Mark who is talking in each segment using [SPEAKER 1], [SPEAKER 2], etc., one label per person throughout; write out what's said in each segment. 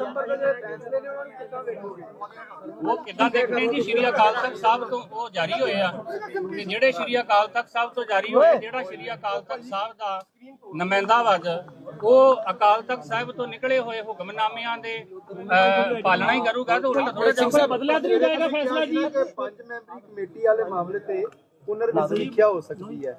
[SPEAKER 1] ਦਸੰਬਰ ਦੇ ਫੈਸਲੇ ਨੇ ਉਹਨਾਂ ਨੂੰ ਕਿੱਦਾਂ ਦੇਖੋਗੇ?
[SPEAKER 2] ਉਹ ਕਿੱਦਾਂ ਦੇਖਦੇ ਜੀ? ਸ਼੍ਰੀ ਅਕਾਲ ਤਖਤ ਸਾਹਿਬ ਤੋਂ ਉਹ ਜਾਰੀ ਹੋਏ ਆ। ਤੇ ਜਿਹੜੇ ਸ਼੍ਰੀ ਅਕਾਲ ਤਖਤ ਸਾਹਿਬ ਤੋਂ ਜਾਰੀ ਹੋਏ ਜਿਹੜਾ ਸ਼੍ਰੀ ਅਕਾਲ ਤਖਤ ਸਾਹਿਬ ਦਾ ਨੁਮਾਇੰਦਾ ਵਜ ਉਹ ਅਕਾਲ ਤਖਤ ਸਾਹਿਬ ਤੋਂ ਨਿਕਲੇ ਹੋਏ ਹੁਕਮਨਾਮਿਆਂ ਦੇ ਪਾਲਣਾ ਹੀ ਕਰੂਗਾ ਤਾਂ ਉਹਨਾਂ ਥੋੜੇ ਜਿਹਾ ਬਦਲਿਆ ਤੇ ਨਹੀਂ ਜਾਏਗਾ ਫੈਸਲਾ ਜੀ?
[SPEAKER 1] ਪੰਜ ਮੈਂਬਰੀ ਕਮੇਟੀ ਵਾਲੇ ਮਾਮਲੇ ਤੇ ਪੁਨਰ ਸਮੀਖਿਆ ਹੋ ਸਕਦੀ ਹੈ।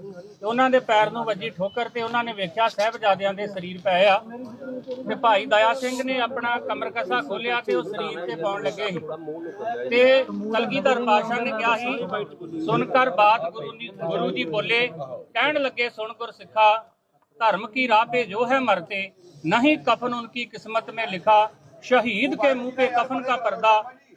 [SPEAKER 2] ਤੇ ਉਹਨਾਂ ਦੇ ਪੈਰ ਨੂੰ ਵੱਜੀ ਠੋਕਰ ਤੇ ਉਹਨਾਂ ਨੇ ਵੇਖਿਆ ਸਾਹਿਬਜ਼ਾਦਿਆਂ ਦੇ ਸਰੀਰ ਪਏ ਆ ਤੇ ਭਾਈ ਦਇਆ ਸਿੰਘ ਨੇ ਆਪਣਾ ਕਮਰ ਕਸਾ ਖੋਲਿਆ ਤੇ ਉਹ ਸਰੀਰ ਤੇ ਪਾਉਣ ਲੱਗੇ ਸੀ ਤੇ ਕਲਗੀਧਰ ਪਾਤਸ਼ਾਹ ਨੇ ਕਿਹਾ ਸੀ ਸੁਣ ਕਰ ਬਾਤ ਗੁਰੂ ਜੀ ਗੁਰੂ ਜੀ ਬੋਲੇ ਕਹਿਣ ਲੱਗੇ ਸੁਣ ਗੁਰ ਸਿੱਖਾ धर्म की राह पे जो है मरते नहीं कफन उनकी किस्मत में लिखा शहीद के मुंह पे कफन का पर्दा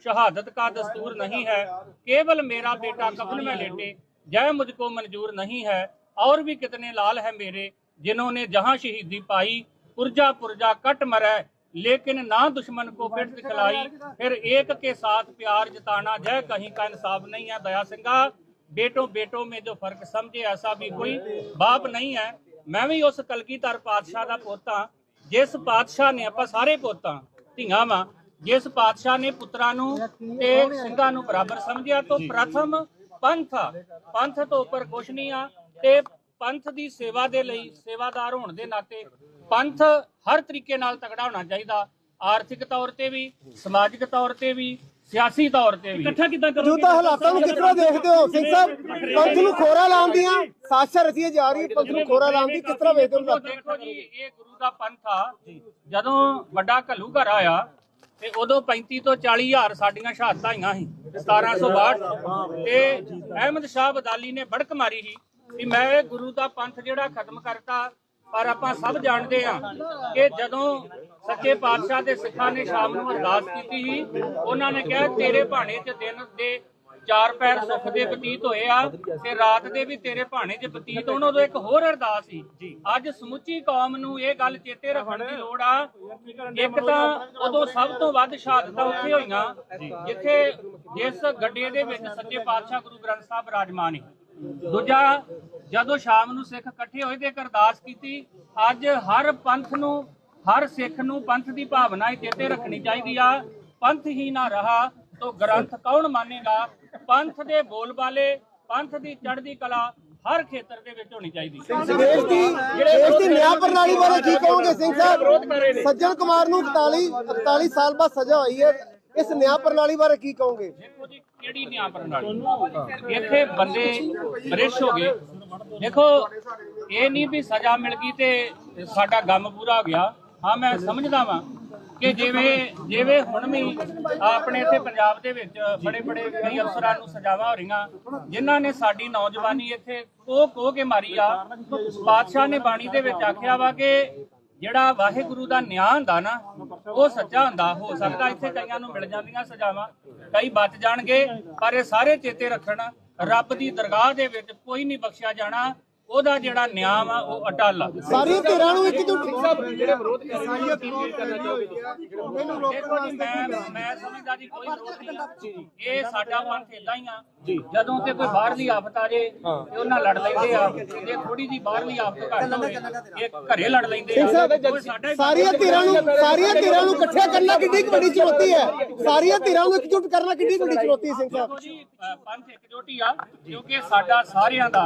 [SPEAKER 2] शहादत का दस्तूर नहीं है केवल मेरा बेटा कफन में लेटे जय मुझको मंजूर नहीं है और भी कितने लाल है मेरे जिन्होंने जहां शहीदी पाई पुरजा पुरजा कट मरे लेकिन ना दुश्मन को पिट दिखलाई फिर एक के साथ प्यार जताना जय कहीं का इंसाफ नहीं है दया सिंगा बेटों बेटों में जो फर्क समझे ऐसा भी कोई बाप नहीं है ਮੈਂ ਵੀ ਉਸ ਕਲਗੀਧਰ ਪਾਤਸ਼ਾਹ ਦਾ ਪੋਤਾ ਜਿਸ ਪਾਤਸ਼ਾਹ ਨੇ ਆਪਾਂ ਸਾਰੇ ਪੋਤਾ ਧੀਆਂ ਵਾਂ ਜਿਸ ਪਾਤਸ਼ਾਹ ਨੇ ਪੁੱਤਰਾਂ ਨੂੰ ਤੇ ਸਿੰਘਾਂ ਨੂੰ ਬਰਾਬਰ ਸਮਝਿਆ ਤੋਂ ਪ੍ਰਥਮ ਪੰਥ ਆ। ਪੰਥ ਤੋਂ ਉੱਪਰ ਕੁਛ ਨਹੀਂ ਆ ਤੇ ਪੰਥ ਦੀ ਸੇਵਾ ਦੇ ਲਈ ਸੇਵਾਦਾਰ ਹੋਣ ਦੇ ਨਾਤੇ ਪੰਥ ਹਰ ਤਰੀਕੇ ਨਾਲ ਤਗੜਾ ਹੋਣਾ ਚਾਹੀਦਾ ਆਰਥਿਕ ਤੌਰ ਤੇ ਵੀ ਸਮਾਜਿਕ ਤੌਰ ਤੇ ਵੀ ਸਿਆਸੀ ਤੌਰ ਤੇ ਵੀ। ਇਕੱਠਾ ਕਿੱਦਾਂ
[SPEAKER 3] ਮੌਜੂਦਾ ਹਾਲਾਤਾਂ ਨੂੰ ਤਰ੍ਹਾਂ ਦੇਖਦੇ ਹੋ? ਸਿੰਘ ਸਾਹਿਬ ਪੰਥ ਨੂੰ ਖੋਰਾ ਲਾਉਣ ਦੀਆਂ ਸਾਜ਼ਿਸ਼ਾਂ ਰਚੀਆਂ ਜਾ ਰਹੀ ਪੰਥ ਨੂੰ ਖੋਰਾ ਲਾਉਣ ਦੀ ਤਰ੍ਹਾਂ ਵੇਖਦੇ ਹੋ?
[SPEAKER 2] ਦੇਖੋ ਜੀ ਇਹ ਗੁਰੂ ਦਾ ਪੰਥ ਆ। ਜਦੋਂ ਵੱਡਾ ਘੱਲੂ ਘਰ ਆਇਆ ਤੇ ਉਦੋਂ 35 ਤੋਂ 40 ਹਜ਼ਾਰ ਸਾਡੀਆਂ ਸ਼ਹਾਦਤਾਂ ਆਈਆਂ ਸੀ 1762 ਤੇ ਅਹਿਮਦ ਸ਼ਾਹ ਬਦਾਲੀ ਨੇ ਬੜਕ ਮਾਰੀ ਸੀ। ਕਿ ਮੈਂ ਗੁਰੂ ਦਾ ਪੰਥ ਜਿਹੜਾ ਖਤਮ ਕਰਤਾ, ਪਰ ਆਪਾਂ ਸਭ ਜਾਣਦੇ ਆ ਕਿ ਜਦੋਂ ਸੱਚੇ ਪਾਤਸ਼ਾਹ ਦੇ ਸਿੱਖਾਂ ਨੇ ਸ਼ਾਮ ਨੂੰ ਅਰਦਾਸ ਕੀਤੀ ਸੀ, ਉਹਨਾਂ ਨੇ ਕਿਹਾ, ਤੇਰੇ ਭਾਣੇ 'ਚ ਦਿਨ ਦੇ ਚਾਰ ਪੈਰ ਸੁੱਖ ਦੇ ਬਤੀਤ ਹੋਏ ਆ ਤੇ ਰਾਤ ਦੇ ਵੀ ਤੇਰੇ ਭਾਣੇ 'ਚ ਬਤੀਤ ਹੋਣ। ਉਦੋਂ ਇੱਕ ਹੋਰ ਅਰਦਾਸ ਸੀ, ਅੱਜ ਸਮੁੱਚੀ ਕੌਮ ਨੂੰ ਇਹ ਗੱਲ ਚੇਤੇ ਰੱਖਣ ਦੀ ਲੋੜ ਆ। ਇੱਕ ਤਾਂ ਉਦੋਂ ਸਭ ਤੋਂ ਵੱਧ ਸ਼ਹਾਦਤਾਂ ਉੱਥੇ ਹੋਈਆਂ, ਜਿੱਥੇ ਜਿਸ ਗੱਡੇ ਦੇ ਵਿੱਚ ਸੱਚੇ ਪਾਤਸ਼ਾਹ ਗੁਰੂ ਗ੍ਰੰਥ ਸਾਹਿਬ ਰਾਜਮਾਨ ਨੇ ਦੂਜਾ ਜਦੋਂ ਸ਼ਾਮ ਨੂੰ ਸਿੱਖ ਇਕੱਠੇ ਹੋਏ ਤੇ ਅਰਦਾਸ ਕੀਤੀ ਅੱਜ ਹਰ ਪੰਥ ਨੂੰ ਹਰ ਸਿੱਖ ਨੂੰ ਪੰਥ ਦੀ ਭਾਵਨਾ ਹੀ ਚੇਤੇ ਰੱਖਣੀ ਚਾਹੀਦੀ ਆ। ਪੰਥ ਹੀ ਨਾ ਰਹਾ ਤੋ ਗ੍ਰੰਥ ਕੌਣ ਮੰਨੇਗਾ? ਪੰਥ ਦੇ ਬੋਲ ਬਾਲੇ ਪੰਥ ਦੀ ਚੜ੍ਹਦੀ ਕਲਾ ਹਰ ਖੇਤਰ ਦੇ ਵਿੱਚ ਹੋਣੀ ਚਾਹੀਦੀ।
[SPEAKER 3] ਦੇਸ਼ ਦੀ ਦੇਸ਼ ਦੀ ਨਿਆਂ ਪ੍ਰਣਾਲੀ ਬਾਰੇ ਕੀ ਕਹੋਗੇ ਸਿੰਘ ਸਾਹਿਬ? ਸੱਜਣ ਕੁਮਾਰ ਨੂੰ 41 41 ਸਾਲ ਬਾਅਦ ਸਜ਼ਾ ਹੋਈ ਹੈ। ਇਸ ਨਿਆਂ ਪ੍ਰਣਾਲੀ ਬਾਰੇ ਕੀ ਕਹੋਗੇ?
[SPEAKER 2] ਦੇਖੋ ਜੀ, ਕਿਹੜੀ ਨਿਆਂ ਪ੍ਰਣਾਲੀ? ਇੱਥੇ ਬੰਦੇ ਬ੍ਰਿਸ਼ ਹੋ ਗਏ। ਦੇਖੋ, ਇਹ ਨਹੀਂ ਵੀ ਸਜ਼ਾ ਮਿਲ ਗਈ ਤੇ ਸਾਡਾ ਗਮ ਪੂਰਾ ਹੋ ਗਿਆ। ਹਾਂ, ਮੈਂ ਸਮਝਦਾ ਵਾਂ ਕਿ ਜਿਵੇਂ ਜਿਵੇਂ ਹੁਣ ਵੀ ਆਪਣੇ ਇੱਥੇ ਪੰਜਾਬ ਦੇ ਵਿੱਚ ਬੜੇ ਬੜੇ ਕਈ ਅਫਸਰਾਂ ਨੂੰ ਸਜ਼ਾਵਾਂ ਹੋ ਰਹੀਆਂ, ਜਿਨ੍ਹਾਂ ਨੇ ਸਾਡੀ ਨੌਜਵਾਨੀ ਇੱਥੇ ਕੋਹ ਕੋਹ ਕੇ ਮਾਰੀ ਆ। ਬਾਦਸ਼ਾਹ ਨੇ ਬਾਣੀ ਦੇ ਵਿੱਚ ਆਖਿਆ ਵਾ ਕਿ ਜਿਹੜਾ ਵਾਹਿਗੁਰੂ ਦਾ ਨਿਆਂ ਹੁੰਦਾ ਨਾ, ਉਹ ਸੱਚਾ ਹੁੰਦਾ, ਹੋ ਸਕਦਾ ਇੱਥੇ ਕਈਆਂ ਨੂੰ ਮਿਲ ਜਾਂਦੀਆਂ ਸਜ਼ਾਵਾਂ। ਕਈ ਬਚ ਜਾਣਗੇ, ਪਰ ਇਹ ਸਾਰੇ ਚੇਤੇ ਰੱਖਣ। ਰੱਬ ਦੀ ਦਰਗਾਹ ਦੇ ਵਿੱਚ ਕੋਈ ਨਹੀਂ ਬਖਸ਼ਿਆ ਜਾਣਾ। ਉਹਦਾ ਜਿਹੜਾ ਨਿਆਂ ਆ ਉਹ ਅਟਲ ਆ।
[SPEAKER 3] ਸਾਰੀਆਂ ਧਿਰਾਂ ਨੂੰ ਇੱਕ ਜੁਟ
[SPEAKER 2] ਦੇਖੋ ਜੀ ਮੈਂ ਮੈਂ ਸਮਝਦਾ ਜੀ ਕੋਈ ਵਿਰੋਧ ਨਹੀਂ ਇਹ ਸਾਡਾ ਪੰਥ ਇਦਾਂ ਹੀ ਆ। ਜਦੋਂ ਤੇ ਕੋਈ ਬਾਹਰਲੀ ਆਫਤ ਆ ਜੇ ਤੇ ਉਹਨਾਂ ਲੜ ਲੈਂਦੇ ਆ। ਜੇ ਥੋੜੀ ਜੀ ਬਾਹਰਲੀ ਆਫਤ ਘੱਟ ਹੋਵੇ ਇਹ ਘਰੇ ਲੜ ਲੈਂਦੇ ਆ। ਹੀ
[SPEAKER 3] ਸਾਰੀਆਂ ਧਿਰਾਂ ਨੂੰ ਸਾਰੀਆਂ ਧਿਰਾਂ ਨੂੰ ਇਕੱਠਿਆ ਕਰਨਾ ਕਿੰਨੀ ਵੱਡੀ ਚੁਣੌਤੀ ਹੈ। ਸਾਰੀਆਂ ਧਿਰਾਂ ਨੂੰ ਇਕਜੁੱਟ ਕਰਨਾ ਕਿੰਨੀ ਵੱਡੀ ਚੁਣੌਤੀ ਹੈ ਸਿੰਘ ਸਾਹਿਬ।
[SPEAKER 2] ਪੰਥ ਇਕਜੋਟੀ ਆ ਕਿਉਂਕਿ ਸਾਡਾ ਸਾਰਿਆਂ ਦਾ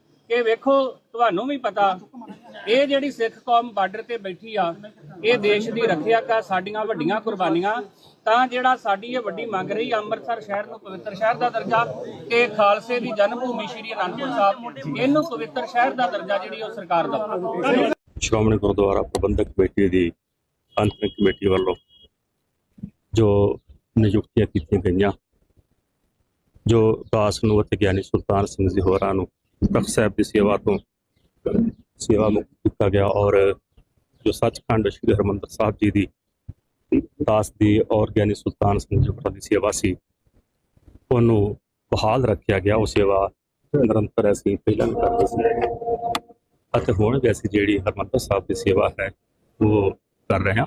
[SPEAKER 2] ਕਿ ਵੇਖੋ, ਤੁਹਾਨੂੰ ਵੀ ਪਤਾ, ਇਹ ਜਿਹੜੀ ਸਿੱਖ ਕੌਮ ਬਾਰਡਰ ਤੇ ਬੈਠੀ ਆ, ਇਹ ਦੇਸ਼ ਦੀ ਰੱਖਿਆ ਕਾ ਸਾਡੀਆਂ ਵੱਡੀਆਂ ਕੁਰਬਾਨੀਆਂ। ਤਾਂ ਜਿਹੜਾ ਸਾਡੀ ਇਹ ਵੱਡੀ ਮੰਗ ਰਹੀ ਅੰਮ੍ਰਿਤਸਰ ਸ਼ਹਿਰ ਨੂੰ ਪਵਿੱਤਰ ਸ਼ਹਿਰ ਦਾ ਦਰਜਾ ਤੇ ਖਾਲਸੇ ਦੀ ਜਨਮ ਭੂਮੀ ਸ਼੍ਰੀ ਅਨੰਦਪੁਰ ਸਾਹਿਬ, ਇਹਨੂੰ ਪਵਿੱਤਰ ਸ਼ਹਿਰ ਦਾ ਦਰਜਾ ਜਿਹੜੀ ਉਹ ਸਰਕਾਰ ਦਾ।
[SPEAKER 4] ਸ਼੍ਰੋਮਣੀ ਗੁਰਦੁਆਰਾ ਪ੍ਰਬੰਧਕ ਕਮੇਟੀ ਦੀ ਅੰਤਰਿਮ ਕਮੇਟੀ ਵੱਲੋਂ ਜੋ ਨਿਯੁਕਤੀਆਂ ਕੀਤੀਆਂ ਗਈਆਂ, ਜੋ ਦਾਸ ਨੂੰ ਅਤੇ ਗਿਆਨੀ ਸੁਲਤਾਨ ਸਿੰਘ ਜੀ ਹੋਰਾਂ ਨੂੰ ਤਖਤ ਸਾਹਿਬ ਦੀ ਸੇਵਾ ਤੋਂ ਸੇਵਾ ਮੁਕਤ ਕੀਤਾ ਗਿਆ ਔਰ ਜੋ ਸੱਚਖੰਡ ਸ੍ਰੀ ਹਰਿਮੰਦਰ ਸਾਹਿਬ ਜੀ ਦੀ ਦਾਸ ਦੀ ਔਰ ਗਿਆਨੀ ਸੁਲਤਾਨ ਸਿੰਘ ਜੀ ਦੀ ਸੇਵਾ ਸੀ ਉਹਨੂੰ ਬਹਾਲ ਰੱਖਿਆ ਗਿਆ ਉਹ ਸੇਵਾ ਨਿਰੰਤਰ ਅਸੀਂ ਪਹਿਲਾਂ ਵੀ ਕਰਦੇ ਸੀ ਅਤੇ ਹੁਣ ਵੀ ਅਸੀਂ ਜਿਹੜੀ ਹਰਿਮੰਦਰ ਸਾਹਿਬ ਦੀ ਸੇਵਾ ਹੈ ਉਹ ਕਰ ਰਹੇ ਹਾਂ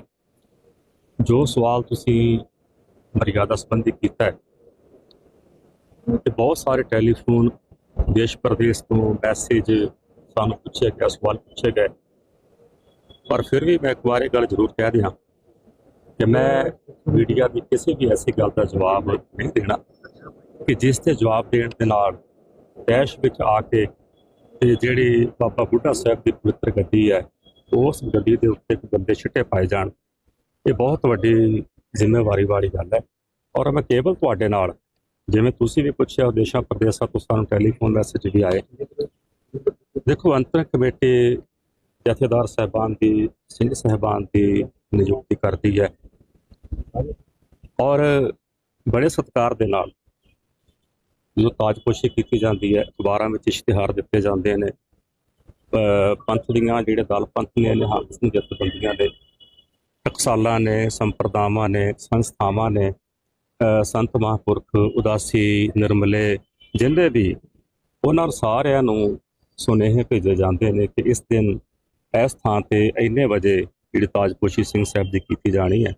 [SPEAKER 4] ਜੋ ਸਵਾਲ ਤੁਸੀਂ ਮਰਿਆਦਾ ਸੰਬੰਧੀ ਕੀਤਾ ਹੈ ਤੇ ਬਹੁਤ ਸਾਰੇ ਟੈਲੀਫੋਨ ਦੇਸ਼ ਪ੍ਰਦੇਸ਼ ਤੋਂ ਮੈਸੇਜ ਸਾਨੂੰ ਪੁੱਛਿਆ ਗਿਆ, ਸਵਾਲ ਪੁੱਛੇ ਗਏ। ਪਰ ਫਿਰ ਵੀ ਮੈਂ ਇੱਕ ਵਾਰ ਇਹ ਗੱਲ ਜ਼ਰੂਰ ਕਹਿ ਦਿਆਂ ਕਿ ਮੈਂ ਮੀਡੀਆ ਦੀ ਕਿਸੇ ਵੀ ਐਸੀ ਗੱਲ ਦਾ ਜਵਾਬ ਨਹੀਂ ਦੇਣਾ ਕਿ ਜਿਸ ਤੇ ਜਵਾਬ ਦੇਣ ਦੇ ਨਾਲ ਦੇਸ਼ ਵਿੱਚ ਆ ਕੇ ਤੇ ਜਿਹੜੀ ਬਾਬਾ ਬੁੱਢਾ ਸਾਹਿਬ ਦੀ ਪਵਿੱਤਰ ਗੱਡੀ ਹੈ, ਉਸ ਗੱਡੀ ਦੇ ਉੱਤੇ ਇੱਕ ਬੰਦੇ ਛਿੱਟੇ ਪਾਏ ਜਾਣ, ਇਹ ਬਹੁਤ ਵੱਡੀ ਜ਼ਿੰਮੇਵਾਰੀ ਵਾਲੀ ਗੱਲ ਹੈ। ਔਰ ਮੈਂ ਕੇਵਲ ਤੁਹਾਡੇ ਨਾਲ ਜਿਵੇਂ ਤੁਸੀਂ ਵੀ ਪੁੱਛਿਆ, ਦੇਸ਼ਾਂ ਪ੍ਰਦੇਸ਼ਾਂ ਤੋਂ ਸਾਨੂੰ ਟੈਲੀਫੋਨ ਮੈਸੇਜ ਵੀ ਆਏ। ਦੇਖੋ, ਅੰਤਰ ਕਮੇਟੀ ਜਥੇਦਾਰ ਸਾਹਿਬਾਨ ਦੀ, ਸਿੰਘ ਸਾਹਿਬਾਨ ਦੀ ਨਿਯੁਕਤੀ ਕਰਦੀ ਹੈ। ਔਰ ਬੜੇ ਸਤਿਕਾਰ ਦੇ ਨਾਲ ਜੋ ਤਾਜਪੋਸ਼ੀ ਕੀਤੀ ਜਾਂਦੀ ਹੈ, ਅਖਬਾਰਾਂ ਵਿੱਚ ਇਸ਼ਤਿਹਾਰ ਦਿੱਤੇ ਜਾਂਦੇ ਨੇ। ਪੰਥ ਦੀਆਂ ਜਿਹੜੇ ਦਲ ਪੰਥ ਨੇ ਨਿਹੰਗ ਸਿੰਘ ਜਥੇਬੰਦੀਆਂ ਨੇ। ਟਕਸਾਲਾਂ ਨੇ, ਸੰਪਰਦਾਵਾਂ ਨੇ, ਸੰਸਥਾਵਾਂ ਨੇ ਸੰਤ ਮਹਾਂਪੁਰਖ ਉਦਾਸੀ ਨਿਰਮਲੇ ਜਿੰਦੇ ਵੀ ਉਹਨਾਂ ਸਾਰਿਆਂ ਨੂੰ ਸੁਨੇਹੇ ਭੇਜੇ ਜਾਂਦੇ ਨੇ ਕਿ ਇਸ ਦਿਨ ਇਸ ਥਾਂ ਤੇ ਇੰਨੇ ਵਜੇ ਜਿਹੜੀ ਤਾਜਪੋਸ਼ੀ ਸਿੰਘ ਸਾਹਿਬ ਦੀ ਕੀਤੀ ਜਾਣੀ ਹੈ।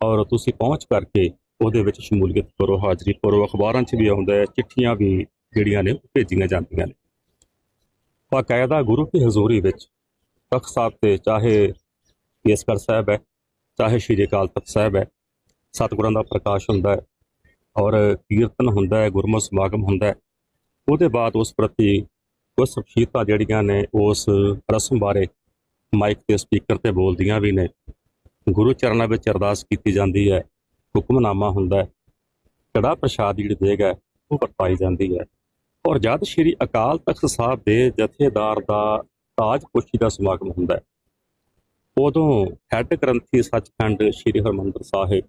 [SPEAKER 4] ਔਰ ਤੁਸੀਂ ਪਹੁੰਚ ਕਰਕੇ ਉਹਦੇ ਵਿੱਚ ਸ਼ਮੂਲੀਅਤ ਕਰੋ, ਹਾਜ਼ਰੀ ਭਰੋ, ਅਖਬਾਰਾਂ 'ਚ ਵੀ ਆਉਂਦਾ ਹੈ, ਚਿੱਠੀਆਂ ਵੀ ਜਿਹੜੀਆਂ ਨੇ ਭੇਜੀਆਂ ਜਾਂਦੀਆਂ ਨੇ। ਬਾਕਾਇਦਾ ਗੁਰੂ ਕੀ ਹਜ਼ੂਰੀ ਵਿੱਚ ਤਖਤ ਸਾਹਿਬ ਤੇ ਚਾਹੇ ਕੇਸਗੜ੍ਹ ਸਾਹਿਬ ਹੈ, ਚਾਹੇ ਸ਼੍ਰੀ ਅਕਾਲ ਤਖਤ ਸਾਹਿਬ ਹੈ ਸਤਿਗੁਰਾਂ ਦਾ ਪ੍ਰਕਾਸ਼ ਹੁੰਦਾ ਹੈ ਔਰ ਕੀਰਤਨ ਹੁੰਦਾ ਹੈ ਗੁਰਮਤਿ ਸਮਾਗਮ ਹੁੰਦਾ ਹੈ। ਉਹਦੇ ਬਾਅਦ ਉਸ ਪ੍ਰਤੀ ਕੁਝ ਸ਼ਖਸੀਅਤਾਂ ਜਿਹੜੀਆਂ ਨੇ, ਉਸ ਰਸਮ ਬਾਰੇ ਮਾਈਕ ਤੇ ਸਪੀਕਰ ਤੇ ਬੋਲਦੀਆਂ ਵੀ ਨੇ। ਗੁਰੂ ਚਰਨਾਂ ਵਿੱਚ ਅਰਦਾਸ ਕੀਤੀ ਜਾਂਦੀ ਹੈ, ਹੁਕਮਨਾਮਾ ਹੁੰਦਾ ਹੈ। ਕੜਾ ਪ੍ਰਸ਼ਾਦ ਜਿਹੜੀ ਦੇਗ ਹੈ, ਉਹ ਵਰਤਾਈ ਜਾਂਦੀ ਹੈ। ਔਰ ਜਦ ਸ਼੍ਰੀ ਅਕਾਲ ਤਖਤ ਸਾਹਿਬ ਦੇ ਜਥੇਦਾਰ ਦਾ ਤਾਜ ਪੁਸ਼ੀ ਦਾ ਸਮਾਗਮ ਹੁੰਦਾ ਹੈ, ਉਦੋਂ ਹੈੱਡ ਗ੍ਰੰਥੀ ਸੱਚਖੰਡ ਸ਼੍ਰੀ ਹਰਮੰਦਰ ਸਾਹਿਬ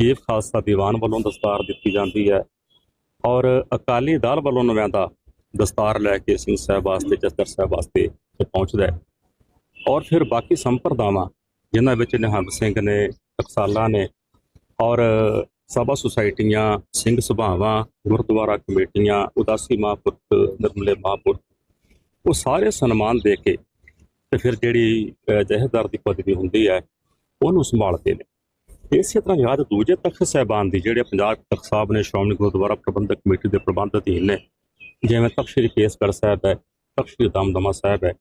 [SPEAKER 4] ਚੀਫ ਖਾਲਸਾ ਦੀਵਾਨ ਵੱਲੋਂ ਦਸਤਾਰ ਦਿੱਤੀ ਜਾਂਦੀ ਹੈ ਔਰ ਅਕਾਲੀ ਦਲ ਵੱਲੋਂ ਨੁਮਾਇੰਦਾ ਦਸਤਾਰ ਲੈ ਕੇ ਸਿੰਘ ਸਾਹਿਬ ਵਾਸਤੇ ਜਸਦਰ ਸਾਹਿਬ ਵਾਸਤੇ ਪਹੁੰਚਦਾ ਹੈ। ਔਰ ਫਿਰ ਬਾਕੀ ਸੰਪਰਦਾਵਾਂ ਜਿਨ੍ਹਾਂ ਵਿੱਚ ਨਿਹੰਗ ਸਿੰਘ ਨੇ ਟਕਸਾਲਾਂ ਨੇ ਔਰ ਸਭਾ ਸੁਸਾਇਟੀਆਂ ਸਿੰਘ ਸਭਾਵਾਂ ਗੁਰਦੁਆਰਾ ਕਮੇਟੀਆਂ ਉਦਾਸੀ ਮਹਾਂਪੁਰਖ ਨਿਰਮਲੇ ਮਹਾਂਪੁਰਖ ਉਹ ਸਾਰੇ ਸਨਮਾਨ ਦੇ ਕੇ ਤੇ ਫਿਰ ਜਿਹੜੀ ਅਹ, ਦੀ ਪਦਵੀ ਹੁੰਦੀ ਹੈ ਉਹਨੂੰ ਸੰਭਾਲਦੇ ਨੇ। ਇਸੇ ਤਰ੍ਹਾਂ ਯਾਦ ਦੂਜੇ ਤਖਤ ਸਾਹਿਬਾਨ ਦੀ, ਜਿਹੜੇ ਪੰਜਾਬ ਤਖਤ ਸਾਹਿਬ ਨੇ ਸ਼੍ਰੋਮਣੀ ਗੁਰਦੁਆਰਾ ਪ੍ਰਬੰਧਕ ਕਮੇਟੀ ਦੇ ਪ੍ਰਬੰਧ ਅਧੀਨ ਨੇ, ਜਿਵੇਂ ਤਖਤ ਸ੍ਰੀ ਕੇਸਗੜ੍ਹ ਸਾਹਿਬ ਹੈ, ਤਖਤ ਸ੍ਰੀ ਦਮਦਮਾ ਸਾਹਿਬ ਹੈ,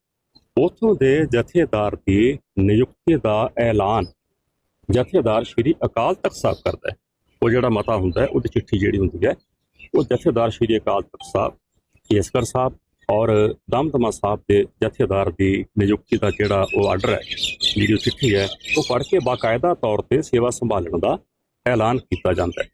[SPEAKER 4] ਉਥੋਂ ਦੇ ਜਥੇਦਾਰ ਦੀ ਨਿਯੁਕਤੀ ਦਾ ਐਲਾਨ ਜਥੇਦਾਰ ਸ੍ਰੀ ਅਕਾਲ ਤਖਤ ਸਾਹਿਬ ਕਰਦਾ ਹੈ। ਉਹ ਜਿਹੜਾ ਮਤਾ ਹੁੰਦਾ ਹੈ, ਉਹਦੀ ਚਿੱਠੀ ਜਿਹੜੀ ਹੁੰਦੀ ਹੈ, ਉਹ ਜਥੇਦਾਰ ਸ੍ਰੀ ਅਕਾਲ ਤਖਤ ਸਾਹਿਬ, ਕੇਸਗੜ੍ਹ ਸਾਹਿਬ ਔਰ ਦਮਦਮਾ ਸਾਹਿਬ ਦੇ ਜਥੇਦਾਰ ਦੀ ਨਿਯੁਕਤੀ ਦਾ ਜਿਹੜਾ ਉਹ ਆਰਡਰ ਹੈ, ਜਿਹੜੀ ਚਿੱਠੀ ਹੈ, ਉਹ ਪੜ੍ਹ ਕੇ ਬਾਕਾਇਦਾ ਤੌਰ ਤੇ ਸੇਵਾ ਸੰਭਾਲਣ ਦਾ ਐਲਾਨ ਕੀਤਾ ਜਾਂਦਾ ਹੈ।